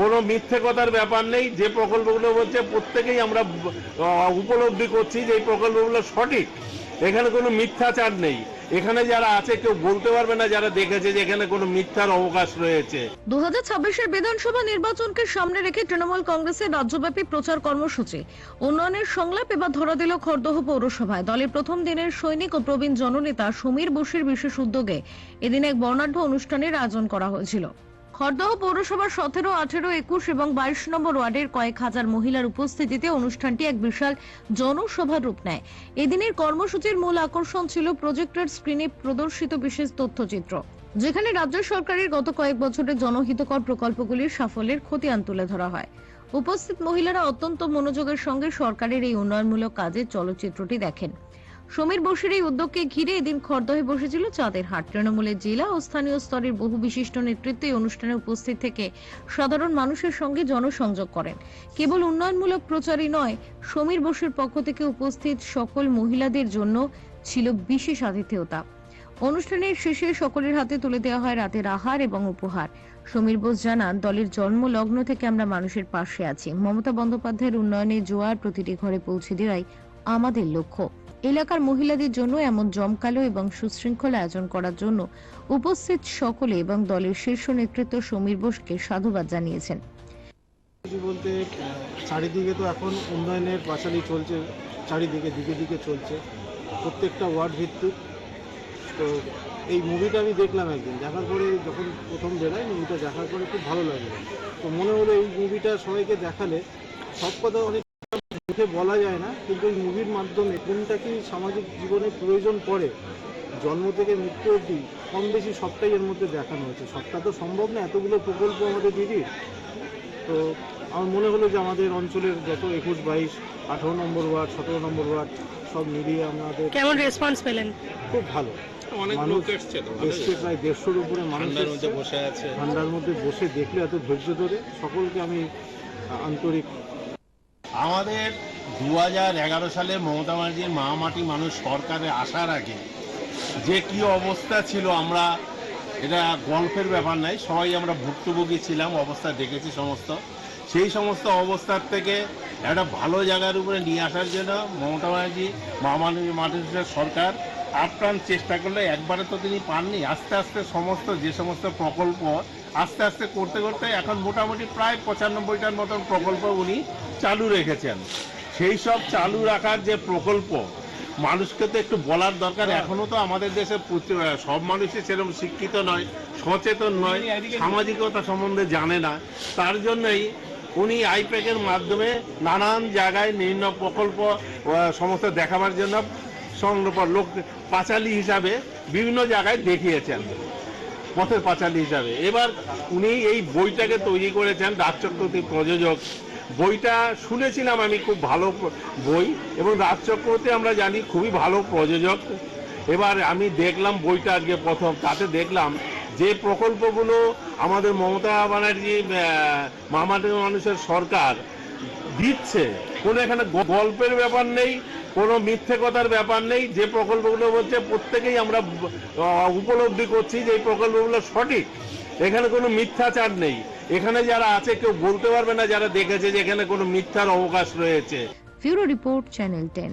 কোনো মিথ্যে কথার ব্যাপার নেই, যে প্রকল্পগুলো হচ্ছে প্রত্যেকেই আমরা উপলব্ধি করছি যে এই প্রকল্পগুলো সঠিক। এখানে কোনো মিথ্যাচার নেই। এখানে যারা আছে, কেউ বলতে পারবে না যারা দেখেছে যে এখানে কোনো মিথ্যার অবকাশ রয়েছে। দু হাজার বিধানসভা নির্বাচনকে সামনে রেখে তৃণমূল কংগ্রেসের রাজ্যব্যাপী প্রচার কর্মসূচি। উন্নয়নের সংলাপ এবার ধরা দিল খড়দহ পৌরসভায়। দলের প্রথম দিনের সৈনিক ও প্রবীণ জননেতা সমীর বসির বিশেষ উদ্যোগে এদিন এক বর্ণাঢ্য অনুষ্ঠানের আয়োজন করা হয়েছিল। খড়দহ পৌরসভার সতেরো, আঠেরো, একুশ এবং বাইশ নম্বর ওয়ার্ডের কয়েক হাজার মহিলার উপস্থিতিতে অনুষ্ঠানটি এক বিশাল জনসভার রূপ নেয়। এদিনের কর্মসূচির মূল আকর্ষণ ছিল প্রজেক্টর স্ক্রিনে প্রদর্শিত বিশেষ তথ্যচিত্র, যেখানে রাজ্য সরকারের গত কয়েক বছরের জনহিতকর প্রকল্পগুলির সাফল্যের খতিয়ান তুলে ধরা হয়। উপস্থিত মহিলারা অত্যন্ত মনোযোগের সঙ্গে সরকারের এই উন্নয়নমূলক কাজের চলচ্চিত্রটি দেখেন। সমীর বসুর এই উদ্যোগকে ঘিরে এদিন খড়দহে বসেছিল চাঁদের হাট। তৃণমূলের জেলা ও স্থানীয় স্তরের বহু বিশিষ্ট নেতৃত্ব এই অনুষ্ঠানে উপস্থিত থেকে সাধারণ মানুষের সঙ্গে জনসংযোগ করেন। কেবল উন্নয়নমূলক প্রচারই নয়, সমীর বসুর পক্ষ থেকে উপস্থিত সকল মহিলাদের জন্য ছিল বিশেষ আতিথেয়তা। অনুষ্ঠানের শেষে সকলের হাতে তুলে দেওয়া হয় রাতের আহার এবং উপহার। সমীর বোস জানান, দলের জন্ম লগ্ন থেকে আমরা মানুষের পাশে আছি। মমতা বন্দ্যোপাধ্যায়ের উন্নয়নে জোয়ার প্রতিটি ঘরে পৌঁছে দেওয়াই আমাদের লক্ষ্য। এলাকার মহিলাদের জন্য এমন জমকালো এবং সুশৃঙ্খল আয়োজন করার জন্য উপস্থিত সকলে এবং দলের শীর্ষ নেতৃত্ব সমীর বোসকে সাধুবাদ জানিয়েছেন। বলতে, চারিদিকে তো এখন উন্নয়নের পাঁচালি চলছে, চারিদিকে দিকে দিকে চলছে, প্রত্যেকটা ওয়ার্ড ভিত্তিক। তো এই মুভিটা আমি দেখলাম একদিন, দেখার পরে যখন প্রথম বেরোয় মুভিটা দেখার পরে খুব ভালো লাগল। তো মনে হলো এই মুভিটা সবাইকে দেখালে সব কথা অনেক মুখে বলা যায় না কিন্তু এই মুভির মাধ্যমে কোনটা কি সামাজিক জীবনে প্রয়োজন পড়ে জন্ম থেকে মৃত্যু অবধি কম বেশি সবটাই এর মধ্যে দেখানো হয়েছে। সবটা তো সম্ভব না এতগুলো প্রকল্প আমাদের দিদির। তো আমার মনে হলো যে আমাদের অঞ্চলের যত একুশ বাইশ আঠারো নম্বর ওয়ার্ড সতেরো নম্বর ওয়ার্ড সব মিলিয়ে আমাদের কেমন রেসপন্স পেলেন? খুব ভালো। অনেক মানুষ লোক এসছে প্রায় দেড়শোর উপরে মানুষ ঠান্ডার মধ্যে বসে আছে। ঠান্ডার মধ্যে বসে দেখলে এত ধৈর্য ধরে সকলকে আমি আন্তরিক আমাদের দু হাজার এগারো সালে মমতা ব্যানার্জির মামাটি মানুষ সরকারে আসার আগে যে কি অবস্থা ছিল আমরা, এটা গল্পের ব্যাপার নাই, সবাই আমরা ভুক্তভোগী ছিলাম, অবস্থা দেখেছি সমস্ত। সেই সমস্ত অবস্থার থেকে একটা ভালো জায়গার উপরে নিয়ে আসার জন্য মমতা ব্যানার্জি মামাটি মাটির সরকার আপ্রাণ চেষ্টা করলে একবারে তো তিনি পাননি। আস্তে আস্তে সমস্ত যে সমস্ত প্রকল্প আস্তে আস্তে করতে করতে এখন মোটামুটি প্রায় পঁচানব্বইটার মতন প্রকল্প উনি চালু রেখেছেন। সেই সব চালু রাখার যে প্রকল্প মানুষকে তো একটু বলার দরকার। এখনও তো আমাদের দেশে সব মানুষই সেরকম শিক্ষিত নয় সচেতন নয় সামাজিকতা সম্বন্ধে জানে না। তার জন্যই উনি আইপ্যাকের মাধ্যমে নানান জায়গায় নিম্ন প্রকল্প সমস্ত দেখাবার জন্য সংগ্রহ লোক পাঁচালি হিসাবে বিভিন্ন জায়গায় দেখিয়েছেন, পথের পাঁচালী হিসাবে। এবার উনি এই বইটাকে তৈরি করেছেন রাজ চক্রবর্তী প্রযোজক। বইটা শুনেছিলাম আমি খুব ভালো বই এবং রাজ চক্রবর্তী আমরা জানি খুবই ভালো প্রযোজক। এবার আমি দেখলাম বইটা আজকে প্রথম, তাতে দেখলাম যে প্রকল্পগুলো আমাদের মমতা ব্যানার্জি মামাটি মানুষের সরকার দিচ্ছে। কোনো এখানে গল্পের ব্যাপার নেই, কোনো মিথ্যে কথার ব্যাপার নেই। যে প্রকল্পগুলো হচ্ছে প্রত্যেকেই আমরা উপলব্ধি করছি যে এই প্রকল্পগুলো সঠিক। এখানে কোনো মিথ্যাচার নেই। এখানে যারা আছে, কেউ বলতে পারবে না যারা দেখেছে যে এখানে কোনো মিথ্যার অবকাশ রয়েছে। Bureau report channel ten.